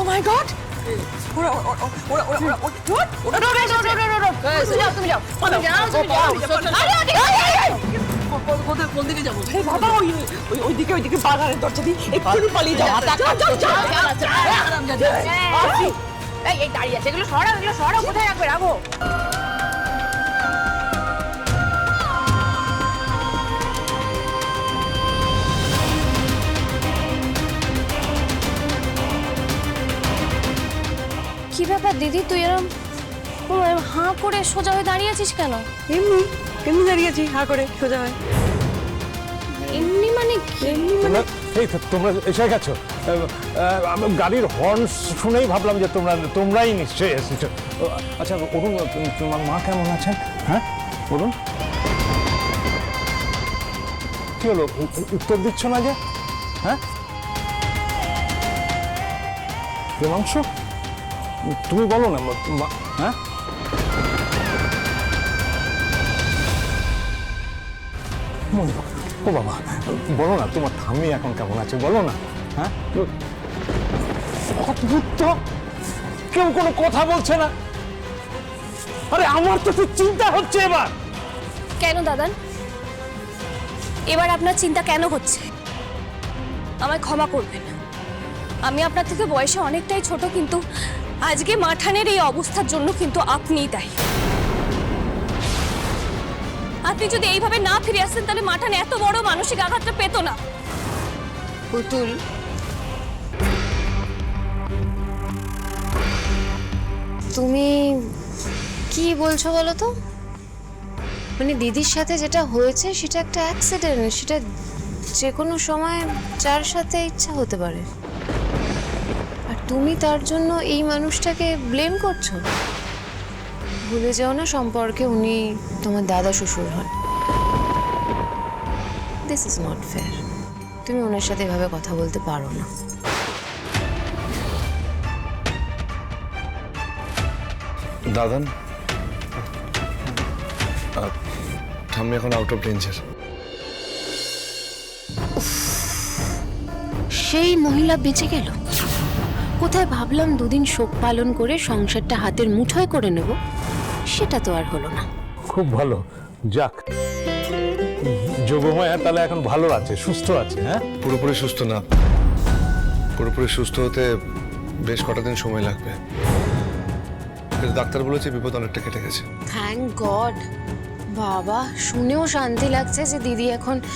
মাই god ওরা ওরা ওরা ওরা ওরা ওরা ওরা বাগানের দরজা দিয়ে এক্ষুনি পালিয়ে যাও এই দাঁড়িয়ে আছে এগুলো সরাও এগুলো সরাও কোথায় রাখবে রাখো কি ব্যাপার দিদি? তুই এরম হাঁ করে সোজা হয়ে দাঁড়িয়ে আছিস কেন? এমনি এমনি দাঁড়িয়েছি হা করে সোজা হয়। এমনি মানে কি? তোমরা এই তোমরা এসে গেছো। গাড়ির হর্ন শুনেই ভাবলাম যে তোমরা তোমরাই নিশ্চয়ই এসেছ। আচ্ছা অরুণ তোমার মা কেমন আছেন? হ্যাঁ? বলুন কি হলো? উত্তর দিচ্ছ না যে? হ্যাঁ? প্রেমাংশ তুমি বলো না হ্যাঁ? ও বাবা, বলো না, তোমার ঠাম্মি এখন কেমন আছে, বলো না হ্যাঁ? অদ্ভুত! কেউ কোনো কথা বলছে না। আরে, আমার তো খুব চিন্তা হচ্ছে এবার। কেন দাদান? এবার আপনার চিন্তা কেন হচ্ছে? আমায় ক্ষমা করবেন। আমি আপনার থেকে বয়সে অনেকটাই ছোট, কিন্তু আজকে মাঠানের এই অবস্থার জন্য কিন্তু আপনিই দায়ী। আপনি যদি এইভাবে না ফিরে আসতেন তাহলে মাঠান এত বড় মানসিক আঘাতটা পেত না। পুতুল। তুমি কি বলছো বলো তো? মানে দিদির সাথে যেটা হয়েছে, সেটা একটা অ্যাক্সিডেন্ট সেটা যে কোনো সময় যার সাথে ইচ্ছা হতে পারে। আর তুমি তার জন্য এই মানুষটাকে ব্লেম করছ? ভুলে যাও না সম্পর্কে উনি তোমার দাদা শ্বশুর হন। দিস ইজ নট ফেয়ার তুমি ওনার সাথে এভাবে কথা বলতে পারো না। দাদান? ঠাম্মি এখন আউট অফ ডেঞ্জার সেই মহিলা বেঁচে গেল। কোথায় ভাবলাম দুদিন শোক পালন করে সংসারটা হাতের মুঠোয় করে নেব সেটা তো আর হলো না। খুব ভালো। যাক। যোগমায়া তাহলে এখন ভালো আছে সুস্থ আছে হ্যাঁ? পুরোপুরি সুস্থ না। পুরোপুরি সুস্থ হতে বেশ কটা দিন সময় লাগবে। ডাক্তার বলেছে বিপদ অনেকটা কেটে গেছে। থ্যাংক গড বাবা শুনেও শান্তি লাগছে যে দিদি এখন